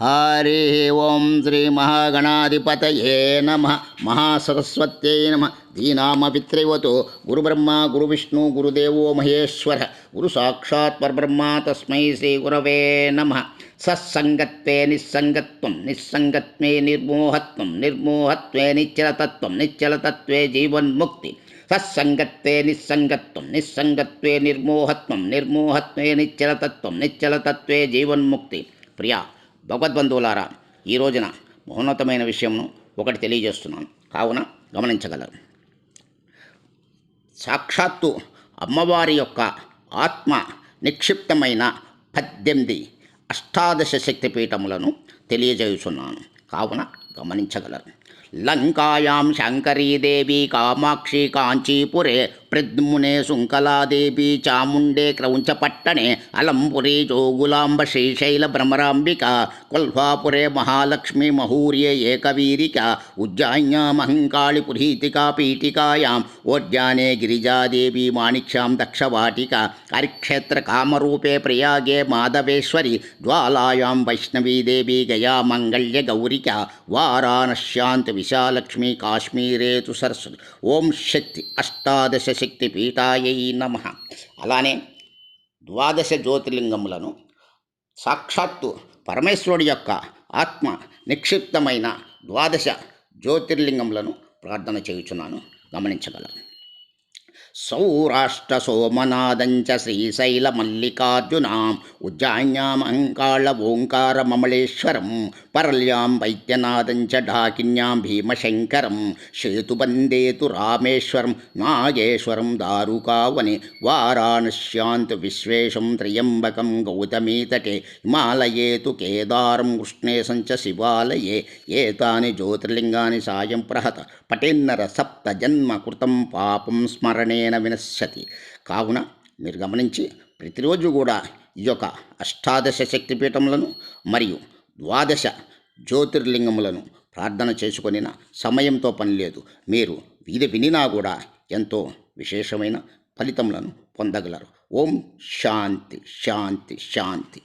హరి ఓం శ్రీ మహాగణాధిపతయే నమ. మహాసరస్వత్యై నమ. దీనామపిత్రైవతో గురుబ్రహ్మ గురువిష్ణు గురుదేవో మహేశ్వర. గురు సాక్షాత్ పరబ్రహ్మ తస్మై శ్రీ గురవే నమ. సత్సంగత్వే నిస్సంగత్వం. నిస్సంగత్వే నిర్మోహత్వం. నిర్మోహత్వే నిశ్చలతత్వం. నిశ్చలతత్వే జీవన్ముక్తి. సత్సంగత్వే నిస్సంగత్వం. నిస్సంగత్వే నిర్మోహత్వం. నిర్మోహత్వే నిశ్చలతత్వం. నిశ్చలతత్వే జీవన్ముక్తి. ప్రియా భగవద్బంధువులారా ఈ రోజున మహోన్నతమైన విషయంను ఒకటి తెలియజేస్తున్నాను. కావున గమనించగలరు. సాక్షాత్తు అమ్మవారి యొక్క ఆత్మ నిక్షిప్తమైన పద్దెనిమిది అష్టాదశ శక్తిపీఠములను తెలియజేయుచున్నాను. కావున గమనించగలరు. लङ्कायां शङ्करी देवी कामाक्षी, काञ्चीपुरे प्रद्मुने सुङ्कलादेवी, चामुण्डे, क्रौञ्चपट्टणे, अलम्पुरे, जोगुलाम्ब श्रीशैलभ्रमराम्बिका कोल्हापुरे, महालक्ष्मी, महूर्ये, एकवीरिका उज्जान्यामहङ्काळिपुरीतिका पीठिकायां ओड्याने गिरिजादेवी माणिक्ष्यां दक्षवाटिका हरिक्षेत्रकामरूपे प्रयागे, माधवेश्वरी, ज्वालायां, वैष्णवीदेवी, गया मङ्गल्यगौरिका वाराणस्यान्त విశాలక్ష్మి కాశ్మీరే తు సరస్వతి. ఓం శక్తి అష్టాదశ శక్తి పీఠాయై నమ. అలానే ద్వాదశ జ్యోతిర్లింగములను సాక్షాత్తు పరమేశ్వరుడి యొక్క ఆత్మ నిక్షిప్తమైన ద్వాదశ జ్యోతిర్లింగములను ప్రార్థన చేయుచున్నాను. గమనించగలరు. సౌరాష్ట్ర సోమనాథంచ శ్రీశైల మల్లికార్జునాం ఉజ్జాయిన్యామంకాళ ఓంకార మమళేశ్వరం పరల్యాం వైద్యనాథంచ ఢాకిన్యాం భీమశంకరం సేతుబందేతు రామేశ్వరం నాగేశ్వరం దారుకావని వారాణశ్యాంతు విశ్వేశం త్రయంబకం గౌతమీతటే హిమాలయేతు కేదారం కృష్ణేశం శివాలయే ఏతాని జ్యోతిర్లింగాని సాయం ప్రహత పటేన్నర సప్త జన్మ కృతం పాపం స్మరణే స్మరణేన వినశ్యతి కావున మీరు గమనించి ప్రతిరోజు కూడా ఈ యొక్క అష్టాదశ శక్తిపీఠములను మరియు ద్వాదశ జ్యోతిర్లింగములను ప్రార్థన చేసుకొనిన సమయంతో పని లేదు. మీరు ఇది వినినా కూడా ఎంతో విశేషమైన ఫలితములను పొందగలరు. ఓం శాంతి శాంతి శాంతి.